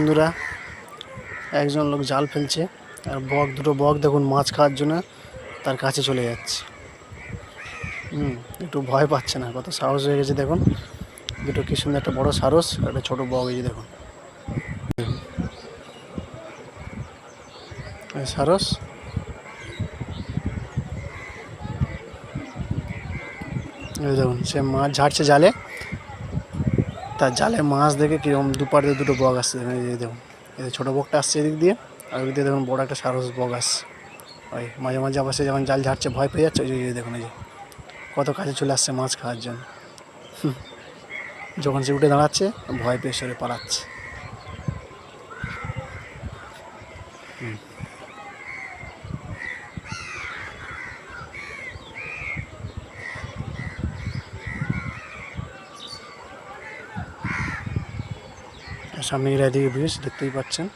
বন্ধুরা, একজন লোক জাল ফেলছে, আর বক, দুটো বক দেখুন মাছ খাওয়ার জন্য তার কাছে চলে যাচ্ছে। হুম, একটু ভয় পাচ্ছে না, কত সাহস হয়ে গেছে দেখুন। দুটো কি সুন্দর একটা বড় সারস, আর একটা ছোট বক এই যে দেখুন। সারস। দেখুন, সে মাছ ঝাড়ছে জালে। তার জালে মাছ দেখে কীরকম দুপার দুটো বক আসছে দেখুন, এই ছোটো বকটা আসছে এদিক দিয়ে, আর ওই দিয়ে দেখুন বড় একটা সারস বক আসছে ওই মাঝে মাঝে আবার সে যখন জাল ঝাড়ছে, ভয় পেয়ে যাচ্ছে, ওই দেখুন, এই যে কত কাছে চলে আসছে মাছ খাওয়ার জন্য। যখন সে উঠে দাঁড়াচ্ছে, ভয় পেয়ে সরে পালাচ্ছে। হুম। সামনে এদিকে ব্রিজ দেখতেই পাচ্ছেন।